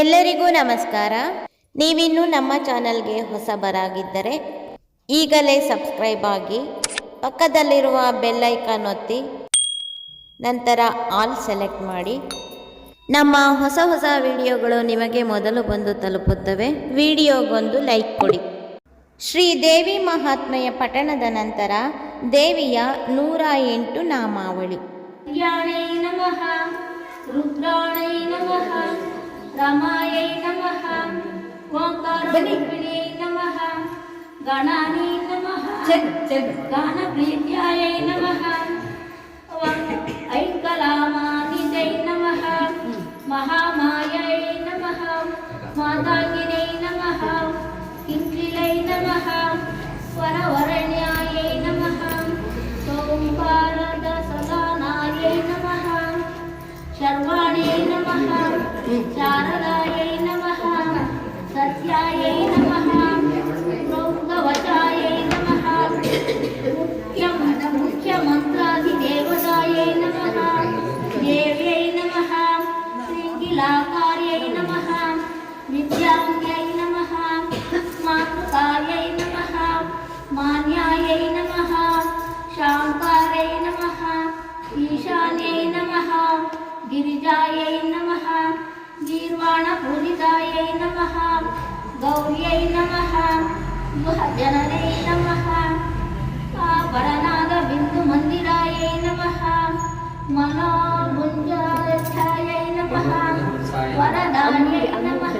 ಎಲ್ಲರಿಗೂ ನಮಸ್ಕಾರ ನೀವಿನ್ನು ನಮ್ಮ ಚಾನಲ್ಗೆ ಹೊಸಬರಾಗಿದ್ದರೆ ಈಗಲೇ ಸಬ್ಸ್ಕ್ರೈಬ್ ಆಗಿ ಪಕ್ಕದಲ್ಲಿರುವ ಬೆಲ್ಲೈಕಾನ್ ಒತ್ತಿ ನಂತರ ಆಲ್ ಸೆಲೆಕ್ಟ್ ಮಾಡಿ ನಮ್ಮ ಹೊಸ ಹೊಸ ವಿಡಿಯೋಗಳು ನಿಮಗೆ ಮೊದಲು ಬಂದು ತಲುಪುತ್ತವೆ ವಿಡಿಯೋಗೊಂದು ಲೈಕ್ ಕೊಡಿ ಶ್ರೀ ದೇವಿ ಮಹಾತ್ಮೆಯ ಪಠಣದ ನಂತರ ದೇವಿಯ ನೂರ ಎಂಟು ನಾಮಾವಳಿ ನಮಃ रमायै नमः ओङ्काररूपिणे नमः गणानि नमः गणप्रीत्यायै नमः गजानने नमः गिरिजायै नमः गीर्वाणपूजितायै नमः गौर्यै नमः जनने नमः पापरनागबिन्दुमन्दिरायै नमः मनोगुञ्जालच्छायै नमः वरदान्यै नमः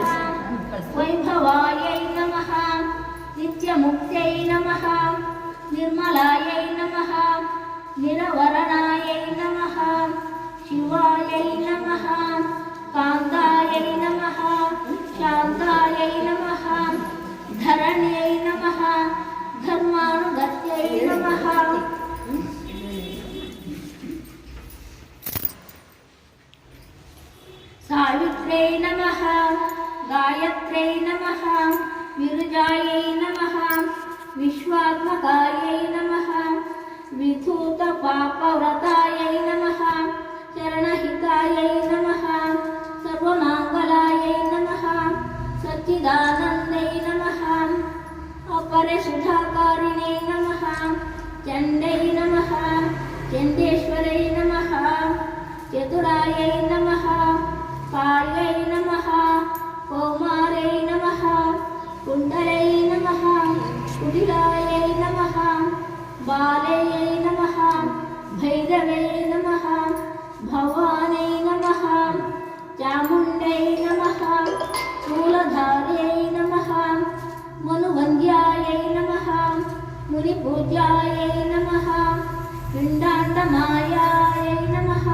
वैभवायै नमः नित्यमुक्त्यै नमः निर्मला నిరవరణాయై నమ శివాయై నమ కాంతాయై నమ శాంతాయై నమ ధరణ్యై నమ ధర్మానుగత్యై నమ సావిత్రై నమ గాయత్రై నమ విరుజాయై నమ విశ్వాత్మకా व्रतायै नम शरणहितायै नमः सर्वमङ्गलायै नम सच्चिदानन्दै नमः अपरशुधाकारिणे नम चण्डै नमः चण्डेश्वरै नमः चतुरायै भैरवे नमः भवाने नमः चामुण्ड नमः मूलधार्यै नमः मनुवन्द्यायै नमः मुनिपूज्यायै नमः पिण्डाण्डमायायै नमः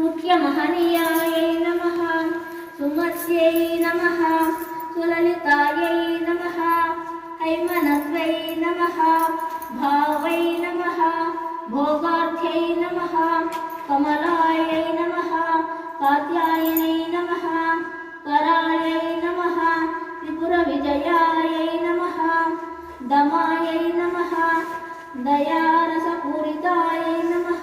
मुख्यमहनीयायै नमः सुमस्यै नमः सुललितायै नमः हैमनत्वै नमः भावै नमः भोगार्थ्यै नमः कमलायै नमः कात्यायिनै नमः करायै नमः त्रिपुरविजयायै नमः दमायै नमः दयारसपूरितायै नमः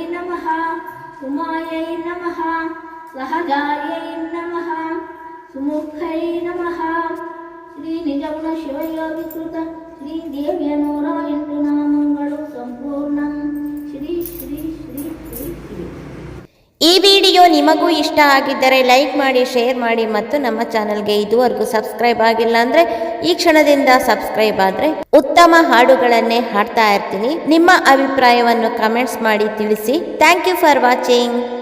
उमायै नमः सहगायै नमः सुमुखै नमः श्रीनिजगुणशिवयोगिकृत श्रीदेव्य नूर एण्टु नामಗಳು ಸಂಪೂರ್ಣಂ ಶ್ರೀ ಶ್ರೀ ಶ್ರೀ ಶ್ರೀ ಶ್ರೀ ಈ ವಿಡಿಯೋ ನಿಮಗೂ ಇಷ್ಟ ಆಗಿದ್ದರೆ ಲೈಕ್ ಮಾಡಿ ಶೇರ್ ಮಾಡಿ ಮತ್ತು ನಮ್ಮ ಚಾನಲ್ಗೆ ಇದುವರೆಗೂ ಸಬ್ಸ್ಕ್ರೈಬ್ ಆಗಿಲ್ಲ ಅಂದರೆ ಈ ಕ್ಷಣದಿಂದ ಸಬ್ಸ್ಕ್ರೈಬ್ ಆದರೆ ಉತ್ತಮ ಹಾಡುಗಳನ್ನೇ ಹಾಡ್ತಾ ಇರ್ತೀನಿ ನಿಮ್ಮ ಅಭಿಪ್ರಾಯವನ್ನು ಕಮೆಂಟ್ಸ್ ಮಾಡಿ ತಿಳಿಸಿ ಥ್ಯಾಂಕ್ ಯು ಫಾರ್ ವಾಚಿಂಗ್